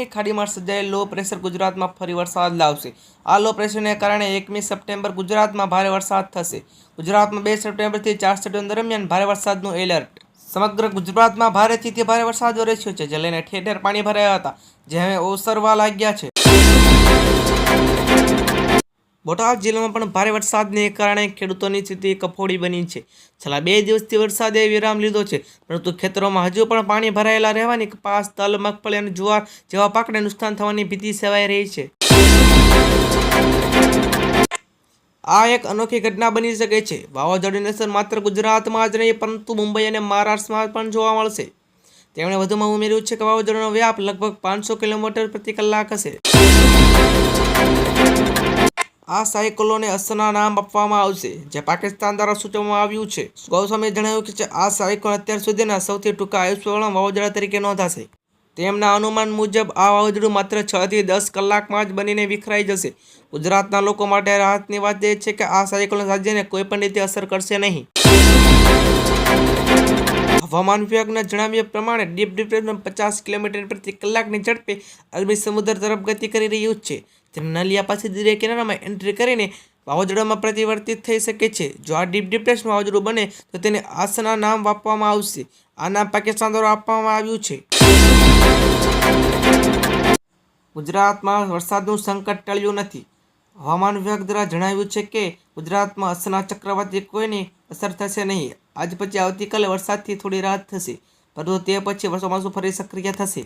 બંગાળની ખાડીમાં સર્જાયેલ low pressure ગુજરાતમાં ફરી વરસાદ લાવશે. આ લો પ્રેશરને કારણે એકમી સપ્ટેમ્બર ગુજરાતમાં ભારે વરસાદ થશે. ગુજરાતમાં બે સપ્ટેમ્બરથી ચાર સપ્ટેમ્બર દરમિયાન ભારે વરસાદનું એલર્ટ સમગ્ર ગુજરાતમાં ભારેથી તે ભારે વરસાદ વરસ્યો છે, જે લઈને ઠેર ઠેર પાણી ભરાયા હતા જે હવે ઓસરવા લાગ્યા છે. બોટાદ જિલ્લામાં પણ ભારે વરસાદને કારણે ખેડૂતોની સ્થિતિ કફોડી બની છે. છેલ્લા બે દિવસથી વરસાદે વિરામ લીધો છે, પરંતુ ખેતરોમાં હજુ પણ પાણી ભરાયેલા રહેવાની કપાસ, તલ, મગફળી અને જુવાર જેવા પાકને નુકસાન થવાની ભીતિ સેવાઈ રહી છે. આ એક અનોખી ઘટના બની શકે છે. વાવાઝોડાની અસર માત્ર ગુજરાતમાં જ નહીં, પરંતુ મુંબઈ અને મહારાષ્ટ્રમાં પણ જોવા મળશે. તેમણે વધુમાં ઉમેર્યું છે કે વાવાઝોડાનો વ્યાપ લગભગ પાંચસો કિલોમીટર પ્રતિ કલાક હશે. આ સાયકલોને અસરના નામ આપવામાં આવશે, જે પાકિસ્તાન દ્વારા સૂચવવામાં આવ્યું છે. ગૌસ્વામીએ જણાવ્યું કે આ સાયકલ અત્યાર સુધીના સૌથી ટૂંકા આયુષ્યવાળા વાવાઝોડા તરીકે નોંધાશે. તેમના અનુમાન મુજબ, આ વાવાઝોડું માત્ર છ થી દસ કલાકમાં જ બનીને વિખરાઈ જશે. ગુજરાતના લોકો માટે રાહતની વાત એ છે કે આ સાયકલોન રાજ્યને કોઈપણ રીતે અસર કરશે નહીં. હવામાન વિભાગના જણાવ્યા પ્રમાણે ડીપ ડિપ્રેશન પચાસ કિલોમીટર પ્રતિ કલાકની ઝડપે અરબી સમુદ્ર તરફ ગતિ કરી રહ્યું છે. તે નલિયા પાસે દરિયા કિનારામાં એન્ટ્રી કરીને વાવાઝોડામાં પરિવર્તિત થઈ શકે છે. જો આ ડીપ ડિપ્રેશન વાવાઝોડું બને, તો તેને આસના નામ આપવામાં આવશે. આ નામ પાકિસ્તાન દ્વારા આપવામાં આવ્યું છે. ગુજરાતમાં વરસાદનું સંકટ ટળ્યું નથી. હવામાન વિભાગ દ્વારા જણાવ્યું છે કે ગુજરાતમાં અસના ચક્રવાતી કોઈની અસર થશે નહીં. આજ પછી આવતીકાલે વરસાદથી થોડી રાહત થશે. પરંતુ તે પછી ચોમાસું ફરી સક્રિય થશે?